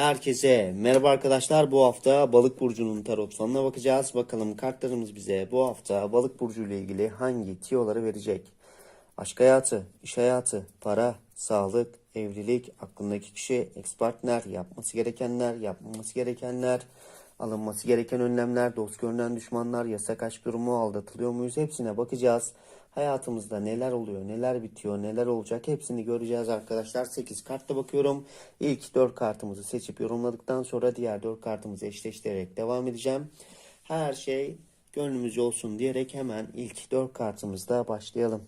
Herkese merhaba arkadaşlar. Bu hafta Balık burcunun tarot falına bakacağız. Bakalım kartlarımız bize bu hafta Balık burcu ile ilgili hangi tiyoları verecek? Aşk hayatı, iş hayatı, para, sağlık, evlilik, aklındaki kişi, ex partner, yapması gerekenler, yapmaması gerekenler, alınması gereken önlemler, dost görünen düşmanlar, yasak aşk durumu, aldatılıyor muyuz? Hepsine bakacağız. Hayatımızda neler oluyor, neler bitiyor, neler olacak hepsini göreceğiz arkadaşlar. 8 kartla bakıyorum. İlk 4 kartımızı seçip yorumladıktan sonra diğer 4 kartımızı eşleştirerek devam edeceğim. Her şey gönlümüzce olsun diyerek hemen ilk 4 kartımızda başlayalım.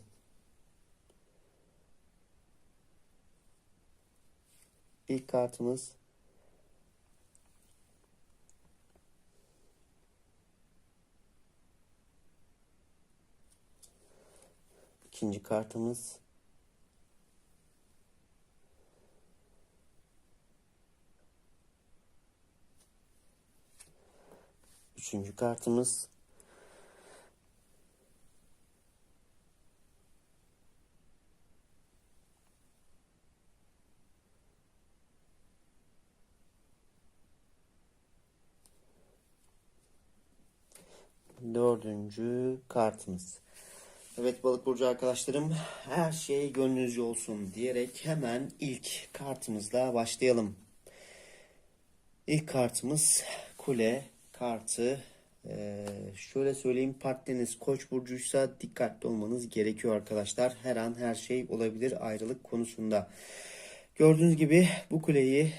İlk kartımız ikinci kartımız üçüncü kartımız dördüncü kartımız. Evet balık burcu arkadaşlarım her şey gönlünüzce olsun diyerek hemen ilk kartımızla başlayalım. İlk kartımız kule kartı. Ee, şöyle söyleyeyim partneriniz koç burcuysa dikkatli olmanız gerekiyor arkadaşlar. Her an her şey olabilir ayrılık konusunda. Gördüğünüz gibi bu kuleyi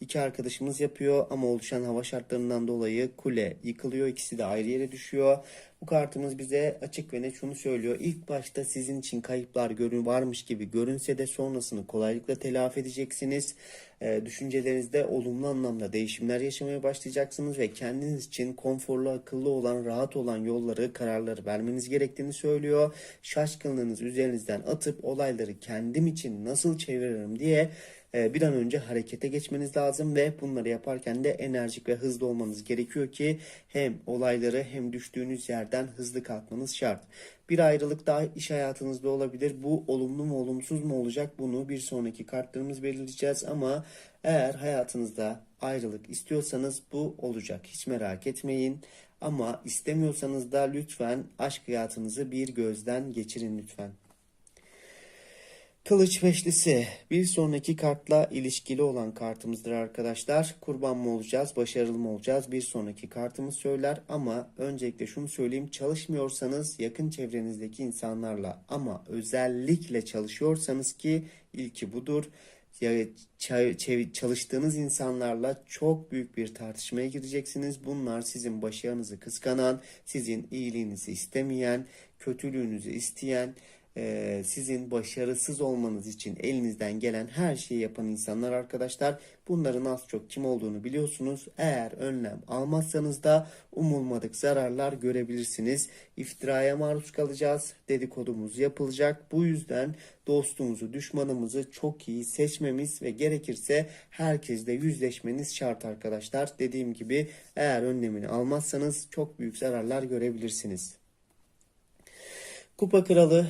iki arkadaşımız yapıyor ama oluşan hava şartlarından dolayı kule yıkılıyor. İkisi de ayrı yere düşüyor. Bu kartımız bize açık ve net şunu söylüyor. İlk başta sizin için kayıplar görün varmış gibi görünse de sonrasını kolaylıkla telafi edeceksiniz. E, düşüncelerinizde olumlu anlamda değişimler yaşamaya başlayacaksınız ve kendiniz için konforlu, akıllı olan, rahat olan yolları, kararları vermeniz gerektiğini söylüyor. Şaşkınlığınız üzerinizden atıp olayları kendim için nasıl çeviririm diye bir an önce harekete geçmeniz lazım ve bunları yaparken de enerjik ve hızlı olmanız gerekiyor ki hem olayları hem düştüğünüz yerden hızlı kalkmanız şart. Bir ayrılık daha iş hayatınızda olabilir. Bu olumlu mu olumsuz mu olacak bunu bir sonraki kartlarımız belirleyeceğiz ama eğer hayatınızda ayrılık istiyorsanız bu olacak. Hiç merak etmeyin. Ama istemiyorsanız da lütfen aşk hayatınızı bir gözden geçirin lütfen. Kılıç beşlisi bir sonraki kartla ilişkili olan kartımızdır arkadaşlar. Kurban mı olacağız, başarılı mı olacağız bir sonraki kartımız söyler ama öncelikle şunu söyleyeyim çalışmıyorsanız yakın çevrenizdeki insanlarla ama özellikle çalışıyorsanız ki ilki budur. Çalıştığınız insanlarla çok büyük bir tartışmaya gireceksiniz. Bunlar sizin başarınızı kıskanan, sizin iyiliğinizi istemeyen, kötülüğünüzü isteyen, e, sizin başarısız olmanız için elinizden gelen her şeyi yapan insanlar arkadaşlar. Bunların az çok kim olduğunu biliyorsunuz. Eğer önlem almazsanız da umulmadık zararlar görebilirsiniz. İftiraya maruz kalacağız. Dedikodumuz yapılacak. Bu yüzden dostumuzu, düşmanımızı çok iyi seçmemiz ve gerekirse herkesle yüzleşmeniz şart arkadaşlar. Dediğim gibi eğer önlemini almazsanız çok büyük zararlar görebilirsiniz. Kupa Kralı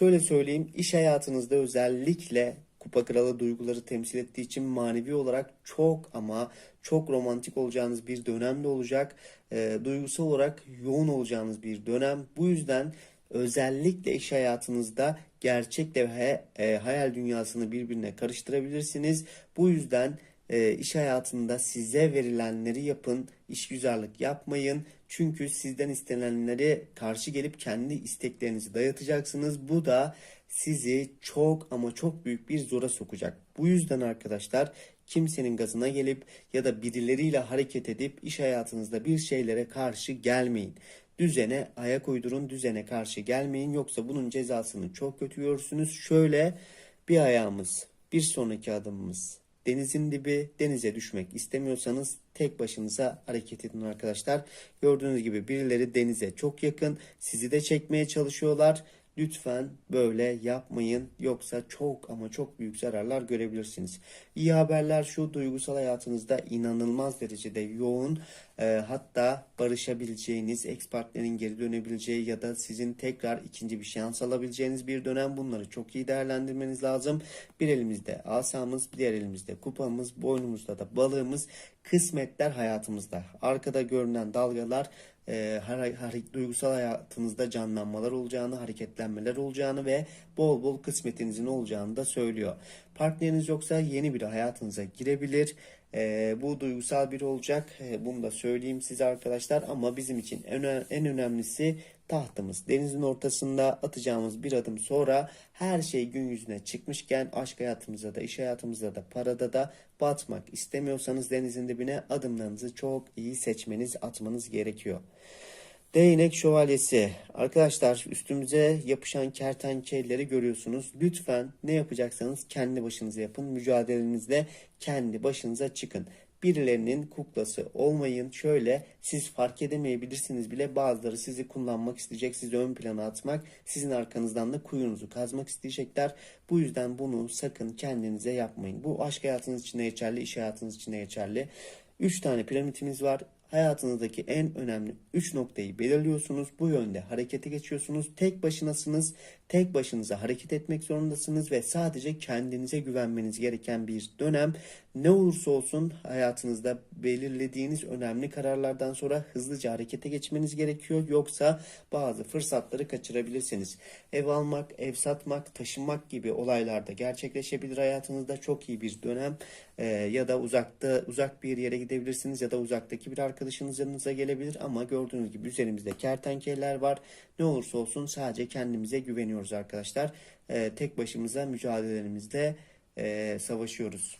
şöyle söyleyeyim iş hayatınızda özellikle Kupa Kralı duyguları temsil ettiği için manevi olarak çok ama çok romantik olacağınız bir dönemde olacak. Ee, duygusal olarak yoğun olacağınız bir dönem. Bu yüzden özellikle iş hayatınızda gerçekle ve e, hayal dünyasını birbirine karıştırabilirsiniz. Bu yüzden e, iş hayatında size verilenleri yapın, işgüzarlık yapmayın. Çünkü sizden istenenleri karşı gelip kendi isteklerinizi dayatacaksınız. Bu da sizi çok ama çok büyük bir zora sokacak. Bu yüzden arkadaşlar kimsenin gazına gelip ya da birileriyle hareket edip iş hayatınızda bir şeylere karşı gelmeyin. Düzene ayak uydurun, düzene karşı gelmeyin. Yoksa bunun cezasını çok kötü görürsünüz. Şöyle bir ayağımız, bir sonraki adımımız denizin dibi denize düşmek istemiyorsanız tek başınıza hareket edin arkadaşlar. Gördüğünüz gibi birileri denize çok yakın sizi de çekmeye çalışıyorlar. Lütfen böyle yapmayın yoksa çok ama çok büyük zararlar görebilirsiniz. İyi haberler şu duygusal hayatınızda inanılmaz derecede yoğun e, hatta barışabileceğiniz, ex partnerin geri dönebileceği ya da sizin tekrar ikinci bir şans alabileceğiniz bir dönem. Bunları çok iyi değerlendirmeniz lazım. Bir elimizde asamız, diğer elimizde kupamız, boynumuzda da balığımız, kısmetler hayatımızda. Arkada görünen dalgalar e, har- har- duygusal hayatınızda canlanmalar olacağını, hareketlenmeler olacağını ve bol bol kısmetinizin olacağını da söylüyor. Partneriniz yoksa yeni biri hayatınıza girebilir. E, bu duygusal biri olacak. E, bunu da söyleyeyim size arkadaşlar. Ama bizim için en, en önemlisi tahtımız. Denizin ortasında atacağımız bir adım sonra her şey gün yüzüne çıkmışken aşk hayatımızda da, iş hayatımızda da, parada da batmak istemiyorsanız denizin dibine adımlarınızı çok iyi seçmeniz, atmanız gerekiyor. Değnek şövalyesi. Arkadaşlar üstümüze yapışan kertenkeleleri görüyorsunuz. Lütfen ne yapacaksanız kendi başınıza yapın. Mücadelenizde kendi başınıza çıkın. Birilerinin kuklası olmayın. Şöyle siz fark edemeyebilirsiniz bile bazıları sizi kullanmak isteyecek, sizi ön plana atmak, sizin arkanızdan da kuyunuzu kazmak isteyecekler. Bu yüzden bunu sakın kendinize yapmayın. Bu aşk hayatınız için de geçerli, iş hayatınız için de geçerli. 3 tane piramitimiz var. Hayatınızdaki en önemli 3 noktayı belirliyorsunuz. Bu yönde harekete geçiyorsunuz. Tek başınasınız. Tek başınıza hareket etmek zorundasınız ve sadece kendinize güvenmeniz gereken bir dönem. Ne olursa olsun hayatınızda belirlediğiniz önemli kararlardan sonra hızlıca harekete geçmeniz gerekiyor. Yoksa bazı fırsatları kaçırabilirsiniz. Ev almak, ev satmak, taşınmak gibi olaylarda gerçekleşebilir hayatınızda. Çok iyi bir dönem. Ee, ya da uzakta uzak bir yere gidebilirsiniz ya da uzaktaki bir arkadaşınız yanınıza gelebilir ama gördüğünüz gibi üzerimizde kertenkeleler var. Ne olursa olsun sadece kendimize güveniyoruz arkadaşlar. Ee, tek başımıza mücadelelerimizde e, savaşıyoruz.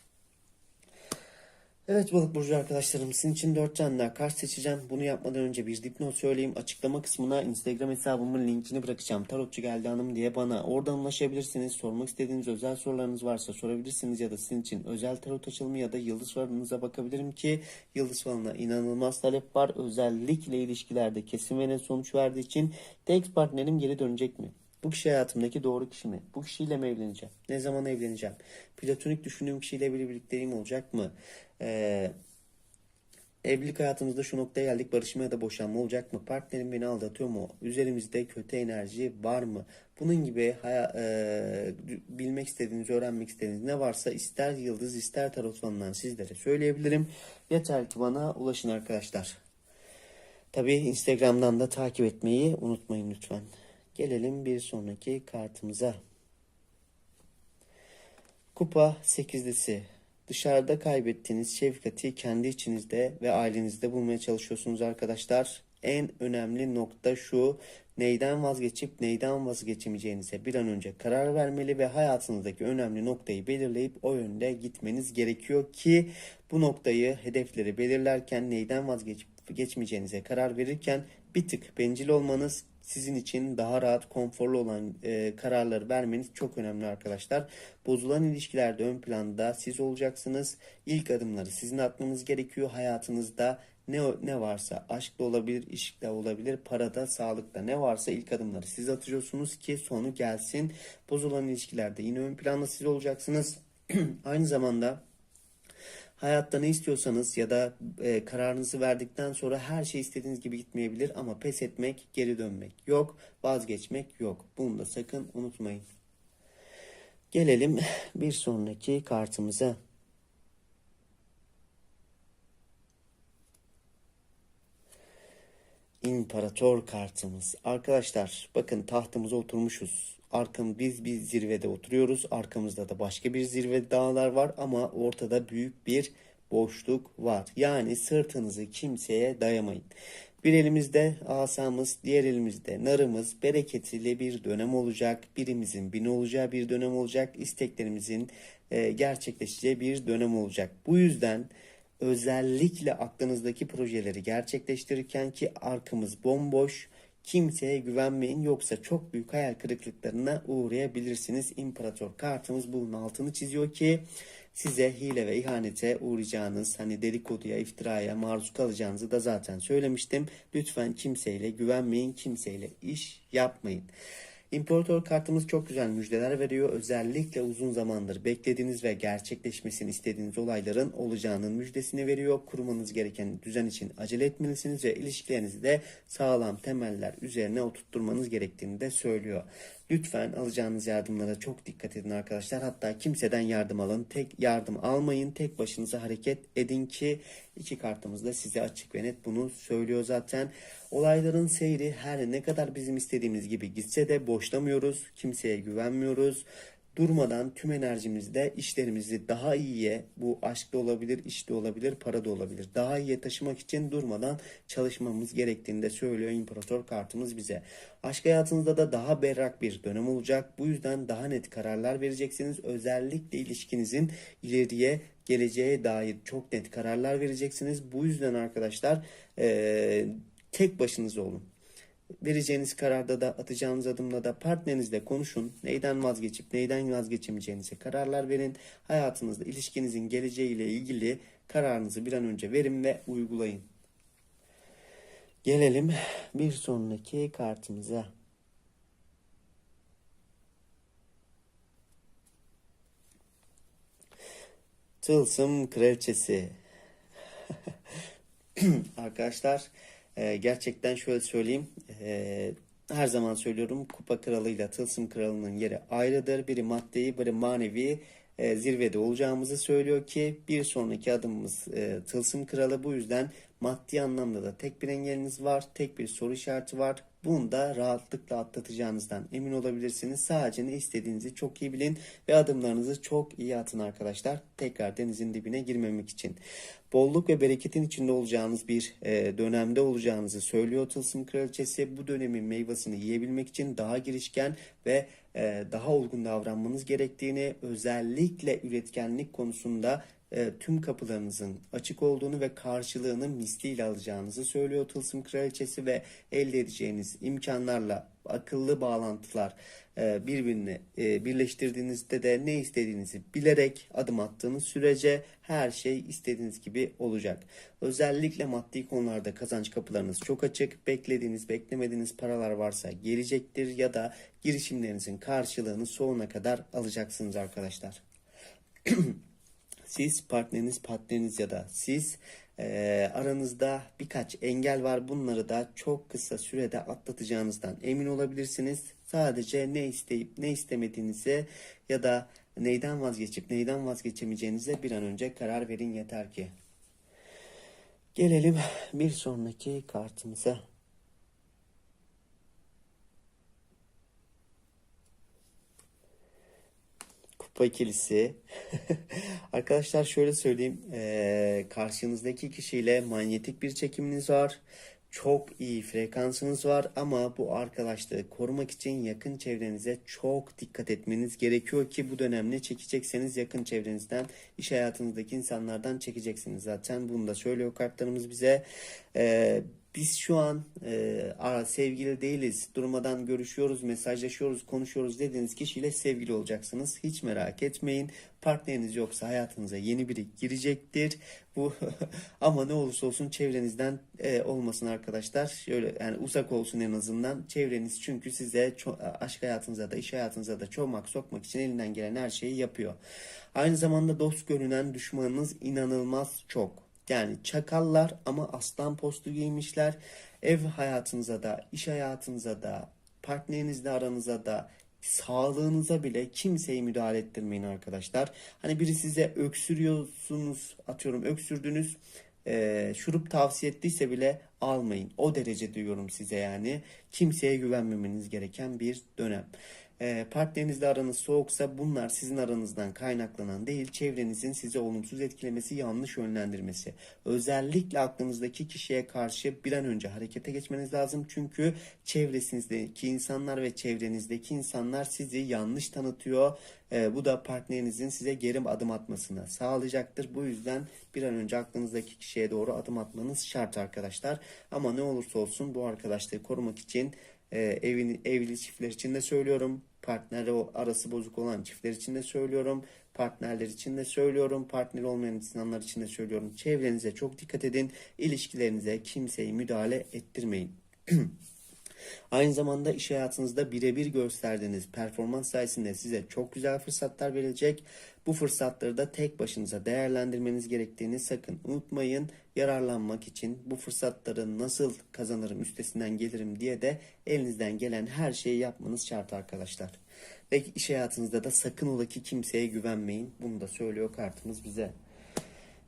Evet balık burcu arkadaşlarım sizin için 4 canlı kart seçeceğim. Bunu yapmadan önce bir dipnot söyleyeyim. Açıklama kısmına Instagram hesabımın linkini bırakacağım. Tarotçu geldi hanım diye bana oradan ulaşabilirsiniz. Sormak istediğiniz özel sorularınız varsa sorabilirsiniz ya da sizin için özel tarot açılımı ya da yıldız falınıza bakabilirim ki yıldız falına inanılmaz talep var. Özellikle ilişkilerde kesin ve net sonuç verdiği için tek partnerim geri dönecek mi? Bu kişi hayatımdaki doğru kişi mi? Bu kişiyle mi evleneceğim? Ne zaman evleneceğim? Platonik düşündüğüm kişiyle bir birlikteliğim olacak mı? Ee, evlilik hayatımızda şu noktaya geldik. Barışma ya da boşanma olacak mı? Partnerim beni aldatıyor mu? Üzerimizde kötü enerji var mı? Bunun gibi haya- e, bilmek istediğiniz, öğrenmek istediğiniz ne varsa ister yıldız ister tarot falından sizlere söyleyebilirim. Yeter ki bana ulaşın arkadaşlar. Tabii Instagram'dan da takip etmeyi unutmayın lütfen. Gelelim bir sonraki kartımıza. Kupa sekizlisi. Dışarıda kaybettiğiniz şefkati kendi içinizde ve ailenizde bulmaya çalışıyorsunuz arkadaşlar. En önemli nokta şu. Neyden vazgeçip neyden vazgeçemeyeceğinize bir an önce karar vermeli ve hayatınızdaki önemli noktayı belirleyip o yönde gitmeniz gerekiyor ki bu noktayı, hedefleri belirlerken neyden vazgeçip geçmeyeceğinize karar verirken bir tık bencil olmanız sizin için daha rahat, konforlu olan e, kararları vermeniz çok önemli arkadaşlar. Bozulan ilişkilerde ön planda siz olacaksınız. İlk adımları sizin atmanız gerekiyor hayatınızda. Ne, ne varsa aşkta olabilir, işle olabilir, parada, sağlıkta ne varsa ilk adımları siz atıyorsunuz ki sonu gelsin. Bozulan ilişkilerde yine ön planda siz olacaksınız. Aynı zamanda Hayatta ne istiyorsanız ya da e, kararınızı verdikten sonra her şey istediğiniz gibi gitmeyebilir ama pes etmek, geri dönmek yok, vazgeçmek yok. Bunu da sakın unutmayın. Gelelim bir sonraki kartımıza. İmparator kartımız. Arkadaşlar bakın tahtımıza oturmuşuz. Arkam biz bir zirvede oturuyoruz. Arkamızda da başka bir zirve dağlar var ama ortada büyük bir boşluk var. Yani sırtınızı kimseye dayamayın. Bir elimizde asamız, diğer elimizde narımız, bereketli bir dönem olacak. Birimizin bin olacağı bir dönem olacak. İsteklerimizin e, gerçekleşeceği bir dönem olacak. Bu yüzden özellikle aklınızdaki projeleri gerçekleştirirken ki arkamız bomboş, kimseye güvenmeyin yoksa çok büyük hayal kırıklıklarına uğrayabilirsiniz. İmparator kartımız bunun altını çiziyor ki size hile ve ihanete uğrayacağınız hani dedikoduya, iftiraya maruz kalacağınızı da zaten söylemiştim. Lütfen kimseyle güvenmeyin, kimseyle iş yapmayın. İmparator kartımız çok güzel müjdeler veriyor. Özellikle uzun zamandır beklediğiniz ve gerçekleşmesini istediğiniz olayların olacağının müjdesini veriyor. Kurmanız gereken düzen için acele etmelisiniz ve ilişkilerinizi de sağlam temeller üzerine oturtturmanız gerektiğini de söylüyor. Lütfen alacağınız yardımlara çok dikkat edin arkadaşlar. Hatta kimseden yardım alın. Tek yardım almayın. Tek başınıza hareket edin ki iki kartımız da size açık ve net bunu söylüyor zaten. Olayların seyri her ne kadar bizim istediğimiz gibi gitse de boşlamıyoruz. Kimseye güvenmiyoruz durmadan tüm enerjimizle işlerimizi daha iyiye bu aşkta olabilir, işte olabilir, para da olabilir. Daha iyiye taşımak için durmadan çalışmamız gerektiğini de söylüyor İmparator kartımız bize. Aşk hayatınızda da daha berrak bir dönem olacak. Bu yüzden daha net kararlar vereceksiniz. Özellikle ilişkinizin ileriye geleceğe dair çok net kararlar vereceksiniz. Bu yüzden arkadaşlar eee, tek başınıza olun. Vereceğiniz kararda da atacağınız adımla da partnerinizle konuşun. Neyden vazgeçip neyden vazgeçemeyeceğinize kararlar verin. Hayatınızda ilişkinizin geleceğiyle ilgili kararınızı bir an önce verin ve uygulayın. Gelelim bir sonraki kartımıza. Tılsım Kraliçesi. Arkadaşlar e, gerçekten şöyle söyleyeyim. E, her zaman söylüyorum Kupa Kralı'yla Tılsım Kralı'nın yeri ayrıdır. Biri maddeyi biri manevi e, zirvede olacağımızı söylüyor ki bir sonraki adımımız e, Tılsım Kralı. Bu yüzden maddi anlamda da tek bir engeliniz var. Tek bir soru işareti var. Bunu da rahatlıkla atlatacağınızdan emin olabilirsiniz. Sadece ne istediğinizi çok iyi bilin ve adımlarınızı çok iyi atın arkadaşlar. Tekrar denizin dibine girmemek için. Bolluk ve bereketin içinde olacağınız bir e, dönemde olacağınızı söylüyor Tılsım Kraliçesi. Bu dönemin meyvasını yiyebilmek için daha girişken ve e, daha olgun davranmanız gerektiğini, özellikle üretkenlik konusunda e, tüm kapılarınızın açık olduğunu ve karşılığını misliyle alacağınızı söylüyor Tılsım Kraliçesi ve elde edeceğiniz imkanlarla akıllı bağlantılar e, birbirini e, birleştirdiğinizde de ne istediğinizi bilerek adım attığınız sürece her şey istediğiniz gibi olacak. Özellikle maddi konularda kazanç kapılarınız çok açık. Beklediğiniz, beklemediğiniz paralar varsa gelecektir ya da girişimlerinizin karşılığını sonuna kadar alacaksınız arkadaşlar. siz partneriniz partneriniz ya da siz e, aranızda birkaç engel var bunları da çok kısa sürede atlatacağınızdan emin olabilirsiniz. Sadece ne isteyip ne istemediğinize ya da neyden vazgeçip neyden vazgeçemeyeceğinize bir an önce karar verin yeter ki. Gelelim bir sonraki kartımıza. Kupa ikilisi. Arkadaşlar şöyle söyleyeyim. Eee, karşınızdaki kişiyle manyetik bir çekiminiz var. Çok iyi frekansınız var ama bu arkadaşlığı korumak için yakın çevrenize çok dikkat etmeniz gerekiyor ki bu dönemde çekecekseniz yakın çevrenizden, iş hayatınızdaki insanlardan çekeceksiniz. Zaten bunu da söylüyor kartlarımız bize. Eee biz şu an e, ara sevgili değiliz. Durmadan görüşüyoruz, mesajlaşıyoruz, konuşuyoruz dediğiniz kişiyle sevgili olacaksınız. Hiç merak etmeyin. Partneriniz yoksa hayatınıza yeni biri girecektir. Bu ama ne olursa olsun çevrenizden e, olmasın arkadaşlar. Şöyle yani uzak olsun en azından. Çevreniz çünkü size aşk hayatınıza da iş hayatınıza da çomak sokmak için elinden gelen her şeyi yapıyor. Aynı zamanda dost görünen düşmanınız inanılmaz çok. Yani çakallar ama aslan postu giymişler. Ev hayatınıza da, iş hayatınıza da, partnerinizle aranıza da, sağlığınıza bile kimseyi müdahale ettirmeyin arkadaşlar. Hani biri size öksürüyorsunuz, atıyorum öksürdünüz, e, şurup tavsiye ettiyse bile almayın. O derece diyorum size yani. Kimseye güvenmemeniz gereken bir dönem. E, partnerinizle aranız soğuksa bunlar sizin aranızdan kaynaklanan değil, çevrenizin sizi olumsuz etkilemesi, yanlış yönlendirmesi. Özellikle aklınızdaki kişiye karşı bir an önce harekete geçmeniz lazım. Çünkü çevresinizdeki insanlar ve çevrenizdeki insanlar sizi yanlış tanıtıyor. E, bu da partnerinizin size geri adım atmasını sağlayacaktır. Bu yüzden bir an önce aklınızdaki kişiye doğru adım atmanız şart arkadaşlar. Ama ne olursa olsun bu arkadaşlığı korumak için e, evin, evli çiftler için de söylüyorum. Partneri arası bozuk olan çiftler için de söylüyorum. Partnerler için de söylüyorum. Partner olmayan insanlar için de söylüyorum. Çevrenize çok dikkat edin. İlişkilerinize kimseyi müdahale ettirmeyin. Aynı zamanda iş hayatınızda birebir gösterdiğiniz performans sayesinde size çok güzel fırsatlar verilecek. Bu fırsatları da tek başınıza değerlendirmeniz gerektiğini sakın unutmayın. Yararlanmak için bu fırsatları nasıl kazanırım, üstesinden gelirim diye de elinizden gelen her şeyi yapmanız şart arkadaşlar. Ve iş hayatınızda da sakın ola ki kimseye güvenmeyin. Bunu da söylüyor kartımız bize.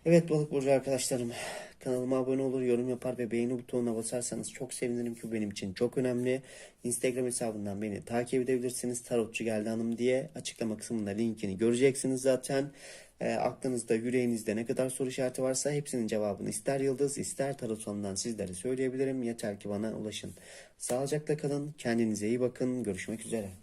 Evet balık burcu arkadaşlarım kanalıma abone olur yorum yapar ve beğeni butonuna basarsanız çok sevinirim ki benim için çok önemli. Instagram hesabından beni takip edebilirsiniz tarotçu geldi hanım diye açıklama kısmında linkini göreceksiniz zaten. E, aklınızda yüreğinizde ne kadar soru işareti varsa hepsinin cevabını ister yıldız ister tarot sonundan sizlere söyleyebilirim yeter ki bana ulaşın. Sağlıcakla kalın kendinize iyi bakın görüşmek üzere.